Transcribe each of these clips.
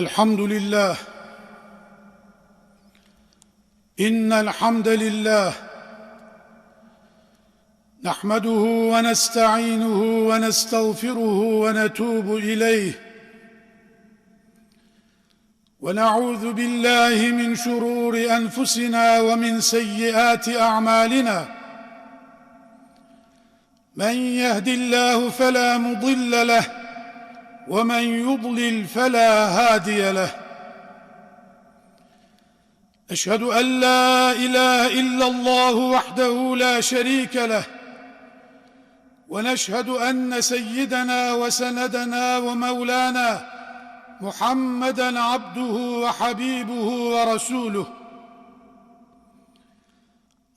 الحمد لله. إن الحمد لله. نحمده ونستعينه ونستغفره ونتوب إليه. ونعوذ بالله من شرور أنفسنا ومن سيئات أعمالنا. من يهد الله فلا مضل له ومن يضلل فلا هادي له. أشهد أن لا إله إلا الله وحده لا شريك له. ونشهد أن سيدنا وسندنا ومولانا محمدا عبده وحبيبه ورسوله.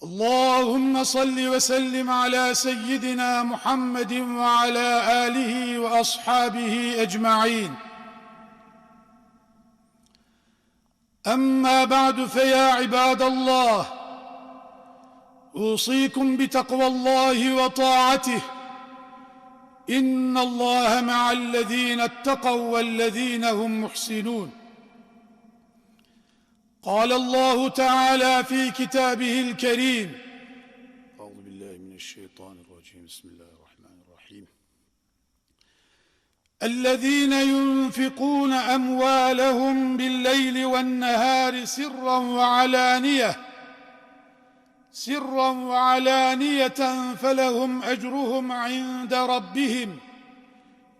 اللهم صل وسلم على سيدنا محمد وعلى آله وأصحابه أجمعين. أما بعد فيا عباد الله أوصيكم بتقوى الله وطاعته. إن الله مع الذين اتقوا والذين هم محسنون. قال الله تعالى في كتابه الكريم. أعوذ بالله من الشيطان الرجيم. بسم الله الرحمن الرحيم. الذين ينفقون أموالهم بالليل والنهار سرا وعلانية سرا وعلانية فلهم أجرهم عند ربهم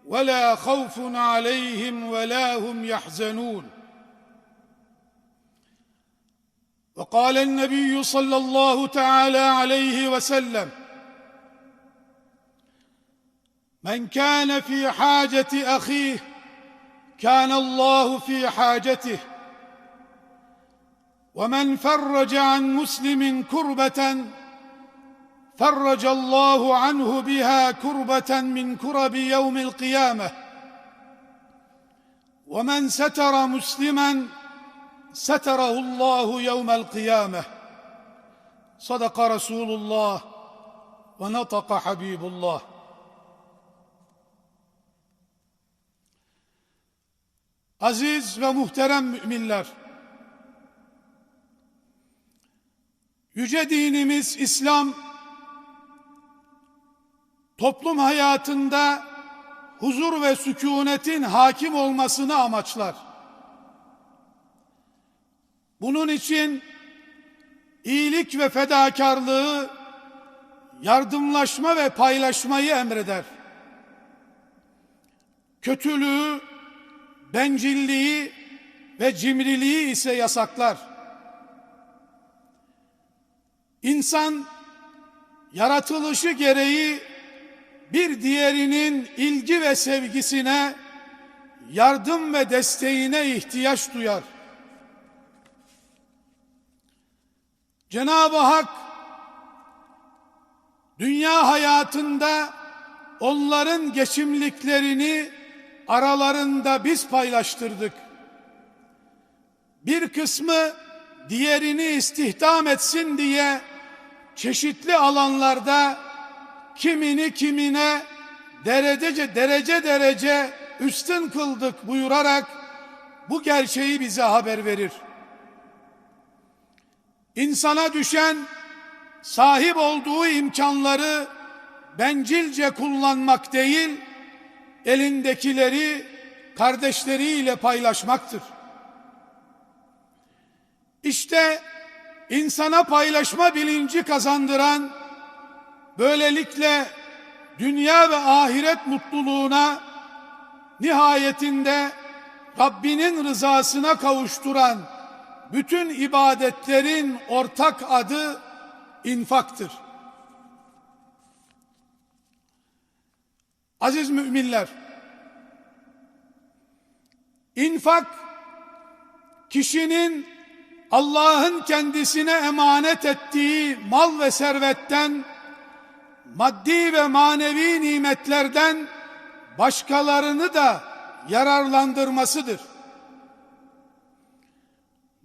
ولا خوف عليهم ولا هم يحزنون. وقال النبي صلى الله تعالى عليه وسلم من كان في حاجة أخيه كان الله في حاجته. ومن فرج عن مسلم كربة فرج الله عنه بها كربة من كرب يوم القيامة. ومن ستر مسلما ستره الله يوم القيامه صدق رسول الله ونطق حبيب الله Aziz ve muhterem müminler, yüce dinimiz İslam, toplum hayatında huzur ve sükunetin hakim olmasını amaçlar. Bunun için iyilik ve fedakarlığı, yardımlaşma ve paylaşmayı emreder. Kötülüğü, bencilliği ve cimriliği ise yasaklar. İnsan yaratılışı gereği bir diğerinin ilgi ve sevgisine, yardım ve desteğine ihtiyaç duyar. Cenab-ı Hak dünya hayatında onların geçimliklerini aralarında biz paylaştırdık. Bir kısmı diğerini istihdam etsin diye çeşitli alanlarda kimini kimine derece derece derece üstün kıldık buyurarak bu gerçeği bize haber verir. İnsana düşen sahip olduğu imkanları bencilce kullanmak değil, elindekileri kardeşleriyle paylaşmaktır. İşte insana paylaşma bilinci kazandıran, böylelikle dünya ve ahiret mutluluğuna nihayetinde Rabbinin rızasına kavuşturan bütün ibadetlerin ortak adı infaktır. Aziz müminler, infak kişinin Allah'ın kendisine emanet ettiği mal ve servetten, maddi ve manevi nimetlerden başkalarını da yararlandırmasıdır.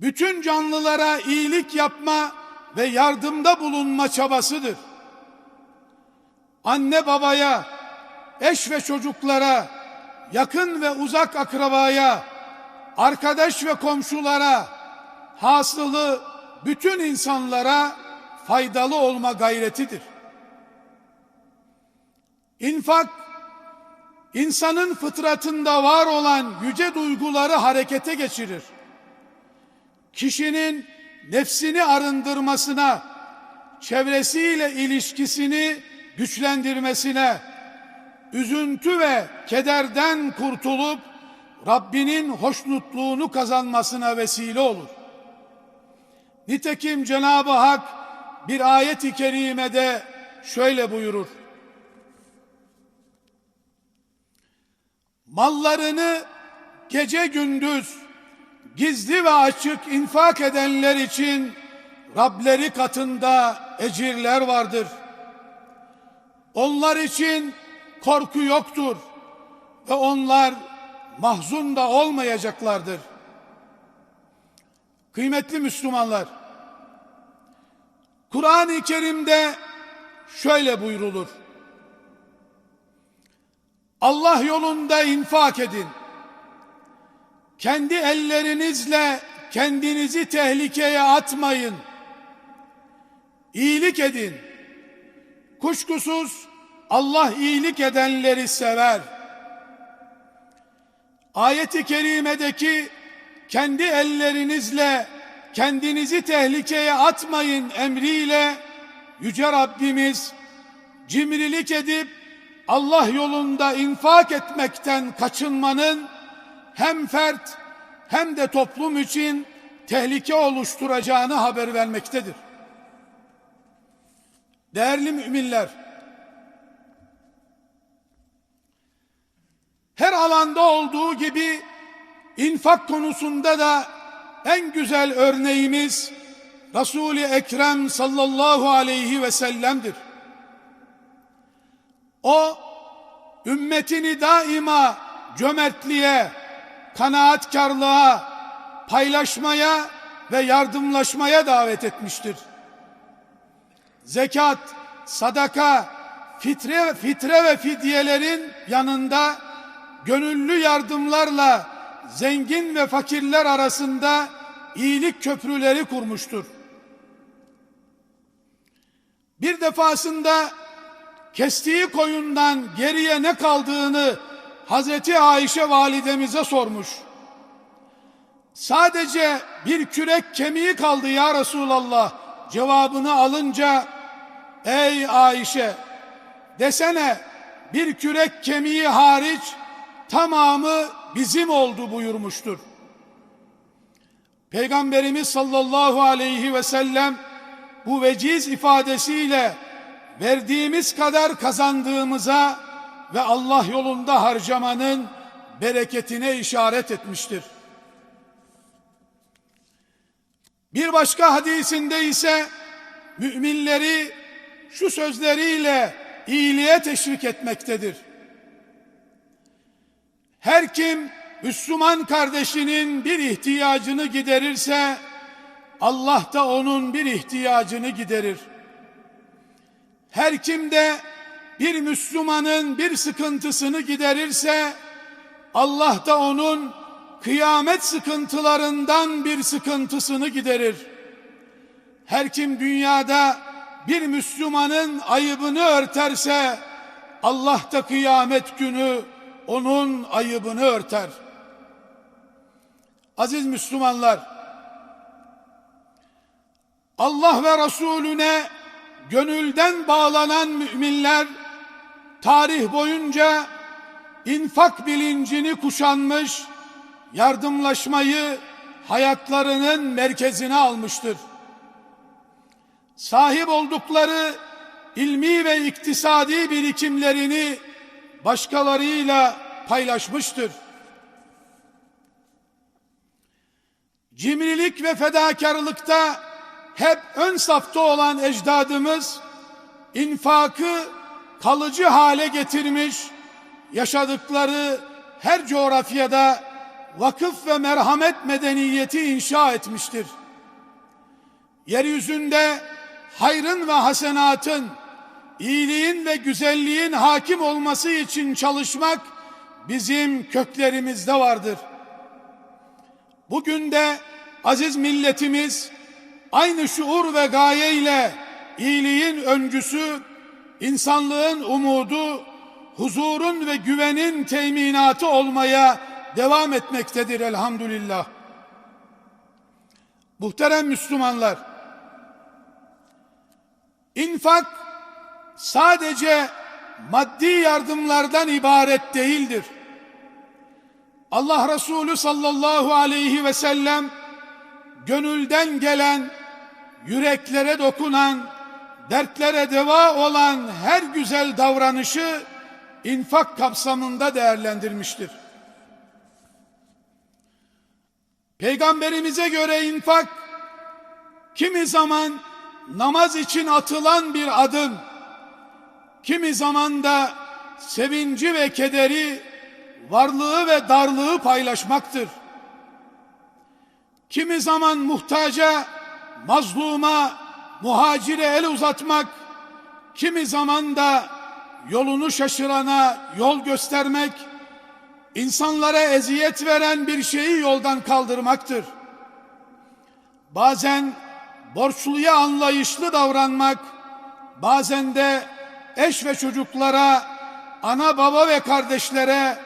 Bütün canlılara iyilik yapma ve yardımda bulunma çabasıdır. Anne babaya, eş ve çocuklara, yakın ve uzak akrabaya, arkadaş ve komşulara, hasılı bütün insanlara faydalı olma gayretidir. İnfak, insanın fıtratında var olan yüce duyguları harekete geçirir. Kişinin nefsini arındırmasına, çevresiyle ilişkisini güçlendirmesine, üzüntü ve kederden kurtulup Rabbinin hoşnutluğunu kazanmasına vesile olur. Nitekim Cenab-ı Hak bir ayet-i kerimede şöyle buyurur. Mallarını gece gündüz gizli ve açık infak edenler için Rableri katında ecirler vardır. Onlar için korku yoktur ve onlar mahzun da olmayacaklardır. Kıymetli Müslümanlar, Kur'an-ı Kerim'de şöyle buyrulur. Allah yolunda infak edin. Kendi ellerinizle kendinizi tehlikeye atmayın. İyilik edin. Kuşkusuz Allah iyilik edenleri sever. Ayet-i kerimedeki kendi ellerinizle kendinizi tehlikeye atmayın emriyle Yüce Rabbimiz cimrilik edip Allah yolunda infak etmekten kaçınmanın hem fert hem de toplum için tehlike oluşturacağını haber vermektedir. Değerli müminler, her alanda olduğu gibi infak konusunda da en güzel örneğimiz Resul-i Ekrem sallallahu aleyhi ve sellem'dir. O ümmetini daima cömertliğe, kanaatkarlığa, paylaşmaya ve yardımlaşmaya davet etmiştir. Zekat, sadaka, fitre, fitre ve fidyelerin yanında gönüllü yardımlarla zengin ve fakirler arasında iyilik köprüleri kurmuştur. Bir defasında kestiği koyundan geriye ne kaldığını Hazreti Ayşe validemize sormuş. Sadece bir kürek kemiği kaldı ya Resulallah cevabını alınca ey Ayşe desene bir kürek kemiği hariç tamamı bizim oldu buyurmuştur. Peygamberimiz sallallahu aleyhi ve sellem bu veciz ifadesiyle verdiğimiz kadar kazandığımıza ve Allah yolunda harcamanın bereketine işaret etmiştir. Bir başka hadisinde ise müminleri şu sözleriyle iyiliğe teşvik etmektedir. Her kim Müslüman kardeşinin bir ihtiyacını giderirse Allah da onun bir ihtiyacını giderir. Her kim de bir Müslümanın bir sıkıntısını giderirse Allah da onun kıyamet sıkıntılarından bir sıkıntısını giderir. Her kim dünyada bir Müslümanın ayıbını örterse Allah da kıyamet günü onun ayıbını örter. Aziz Müslümanlar, Allah ve Resulüne gönülden bağlanan müminler tarih boyunca infak bilincini kuşanmış, yardımlaşmayı hayatlarının merkezine almıştır. Sahip oldukları ilmi ve iktisadi birikimlerini başkalarıyla paylaşmıştır. Cimrilik ve fedakarlıkta hep ön safta olan ecdadımız infakı kalıcı hale getirmiş, yaşadıkları her coğrafyada vakıf ve merhamet medeniyeti inşa etmiştir. Yeryüzünde hayrın ve hasenatın, iyiliğin ve güzelliğin hakim olması için çalışmak bizim köklerimizde vardır. Bugün de aziz milletimiz aynı şuur ve gaye ile iyiliğin öncüsü, insanlığın umudu, huzurun ve güvenin teminatı olmaya devam etmektedir elhamdülillah. Muhterem Müslümanlar, infak sadece maddi yardımlardan ibaret değildir. Allah Resulü sallallahu aleyhi ve sellem gönülden gelen, yüreklere dokunan, dertlere deva olan her güzel davranışı infak kapsamında değerlendirmiştir. Peygamberimize göre infak kimi zaman namaz için atılan bir adım, kimi zaman da sevinci ve kederi, varlığı ve darlığı paylaşmaktır. Kimi zaman muhtaca, mazluma, muhacire el uzatmak, kimi zaman da yolunu şaşırana yol göstermek, insanlara eziyet veren bir şeyi yoldan kaldırmaktır. Bazen borçluya anlayışlı davranmak, bazen de eş ve çocuklara, ana baba ve kardeşlere,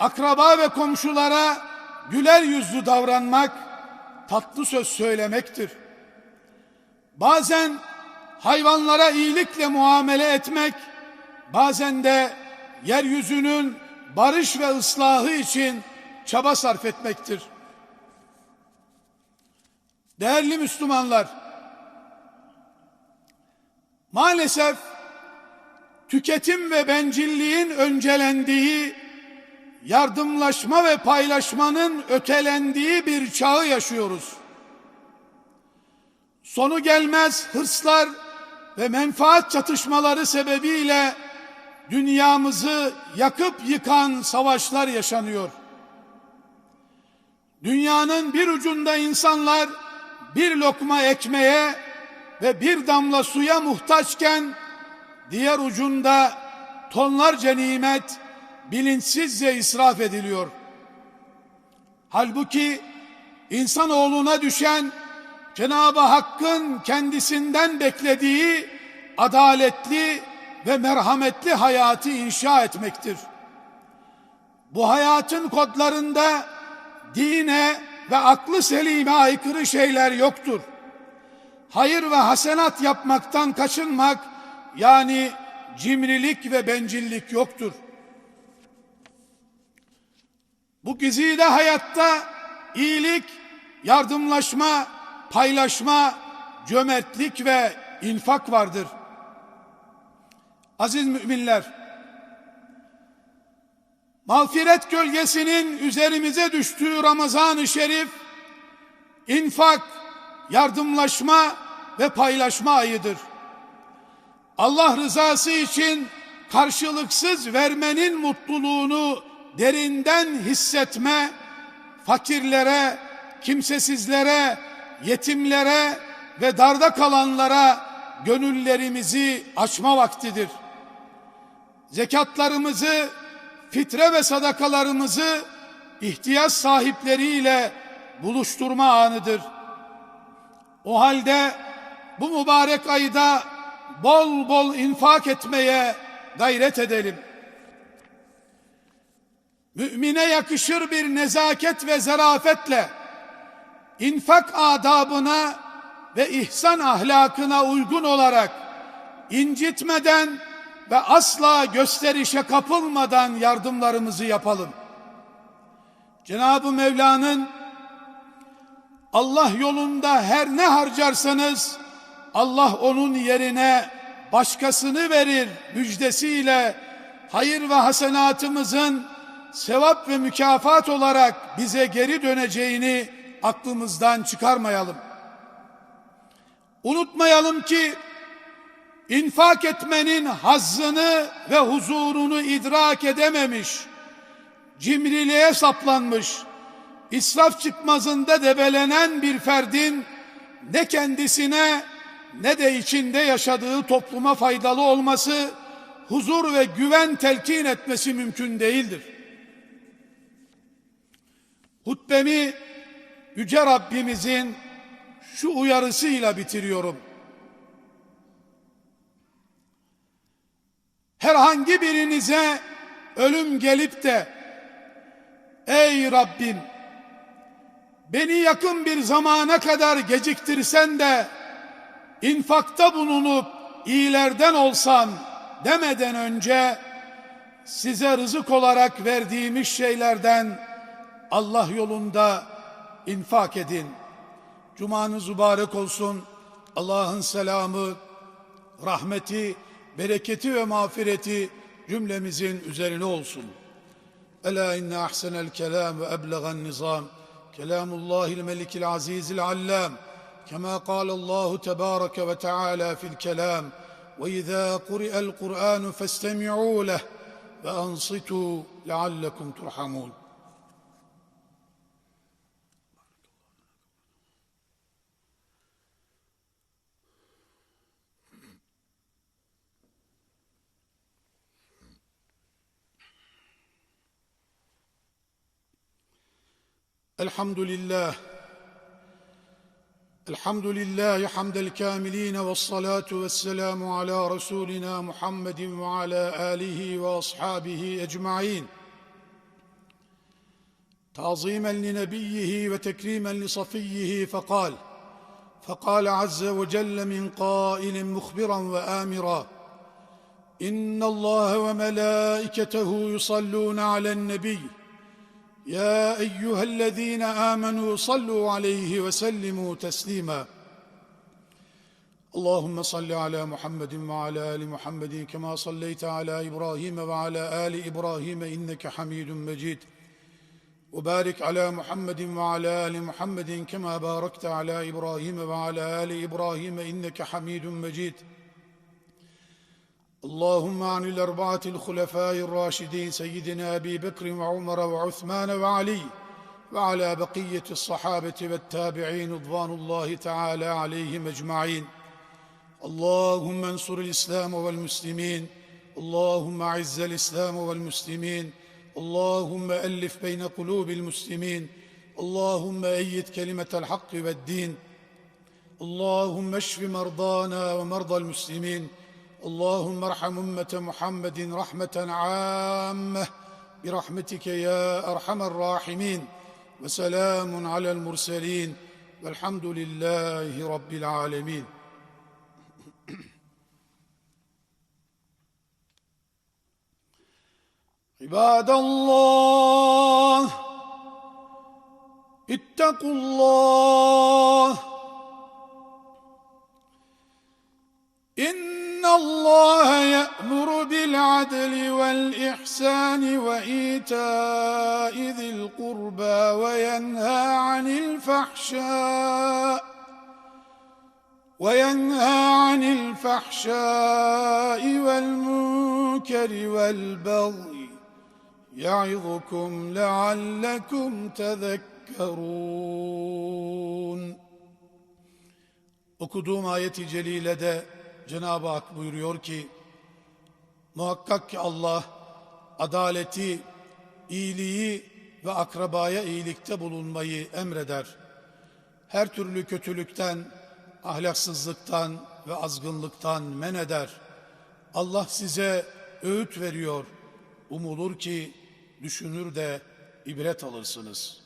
akraba ve komşulara güler yüzlü davranmak, tatlı söz söylemektir. Bazen hayvanlara iyilikle muamele etmek, bazen de yeryüzünün barış ve ıslahı için çaba sarf etmektir. Değerli Müslümanlar, maalesef tüketim ve bencilliğin öncelendiği, yardımlaşma ve paylaşmanın ötelendiği bir çağı yaşıyoruz. Sonu gelmez hırslar ve menfaat çatışmaları sebebiyle dünyamızı yakıp yıkan savaşlar yaşanıyor. Dünyanın bir ucunda insanlar bir lokma ekmeğe ve bir damla suya muhtaçken diğer ucunda tonlarca nimet bilinçsizce israf ediliyor. Halbuki insanoğluna düşen Cenab-ı Hakk'ın kendisinden beklediği adaletli ve merhametli hayatı inşa etmektir. Bu hayatın kodlarında dine ve aklı selime aykırı şeyler yoktur. Hayır ve hasenat yapmaktan kaçınmak yani cimrilik ve bencillik yoktur. Bu güzide hayatta iyilik, yardımlaşma, paylaşma, cömertlik ve infak vardır. Aziz müminler, mağfiret gölgesinin üzerimize düştüğü Ramazan-ı Şerif, infak, yardımlaşma ve paylaşma ayıdır. Allah rızası için karşılıksız vermenin mutluluğunu derinden hissetme, fakirlere, kimsesizlere, yetimlere ve darda kalanlara gönüllerimizi açma vaktidir. Zekatlarımızı, fitre ve sadakalarımızı ihtiyaç sahipleriyle buluşturma anıdır. O halde bu mübarek ayda bol bol infak etmeye gayret edelim. Mümine yakışır bir nezaket ve zarafetle infak adabına ve ihsan ahlakına uygun olarak incitmeden ve asla gösterişe kapılmadan yardımlarımızı yapalım. Cenab-ı Mevla'nın Allah yolunda her ne harcarsanız Allah onun yerine başkasını verir müjdesiyle hayır ve hasenatımızın sevap ve mükafat olarak bize geri döneceğini aklımızdan çıkarmayalım. Unutmayalım ki infak etmenin hazzını ve huzurunu idrak edememiş, cimriliğe saplanmış, israf çıkmazında debelenen bir ferdin ne kendisine ne de içinde yaşadığı topluma faydalı olması, huzur ve güven telkin etmesi mümkün değildir. Hutbemi Yüce Rabbimizin şu uyarısıyla bitiriyorum. Herhangi birinize ölüm gelip de ey Rabbim beni yakın bir zamana kadar geciktirsen de infakta bulunup iyilerden olsam demeden önce size rızık olarak verdiğimiz şeylerden Allah yolunda infak edin. Cumanız mübarek olsun. Allah'ın selamı, rahmeti, bereketi ve mağfireti cümlemizin üzerine olsun. Ela inne ahsenel kelam ve eblegan nizam. Kelamullahil melikil azizil allam. كما قال الله تبارك وتعالى في الكلام واذا قرئ القران فاستمعوا له وانصتوا لعلكم ترحمون الحمد لله. الحمد لله حمد الكاملين والصلاة والسلام على رسولنا محمد وعلى آله وأصحابه أجمعين. تعظيما لنبيه وتكريما لصفيه فقال فقال عز وجل من قائل مخبرا وآمرا إن الله وملائكته يصلون على النبي يا أيها الذين آمنوا صلوا عليه وسلموا تسليما. اللهم صل على محمد وعلى آل محمد كما صليت على إبراهيم وعلى آل إبراهيم إنك حميد مجيد. وبارك على محمد وعلى آل محمد كما باركت على إبراهيم وعلى آل إبراهيم إنك حميد مجيد. اللهم عن الأربعة الخلفاء الراشدين سيدنا أبي بكر وعمر وعثمان وعلي وعلى بقية الصحابة والتابعين رضوان الله تعالى عليهم أجمعين. اللهم انصر الإسلام والمسلمين. اللهم أعز الإسلام والمسلمين. اللهم ألف بين قلوب المسلمين. اللهم أيد كلمة الحق والدين. اللهم اشف مرضانا ومرضى المسلمين. اللهم ارحم أمة محمد رحمة عامة برحمتك يا أرحم الراحمين وسلام على المرسلين والحمد لله رب العالمين. عباد الله اتقوا الله. إن الله يأمر بالعدل والإحسان وإيتاء ذي القربى وينهى عن الفحشاء وينهى عن الفحشاء والمنكر والبغي يعظكم لعلكم تذكرون. Okuduğum ayeti celilede Cenab-ı Hak buyuruyor ki muhakkak ki Allah adaleti, iyiliği ve akrabaya iyilikte bulunmayı emreder. Her türlü kötülükten, ahlaksızlıktan ve azgınlıktan men eder. Allah size öğüt veriyor. Umulur ki düşünür de ibret alırsınız.''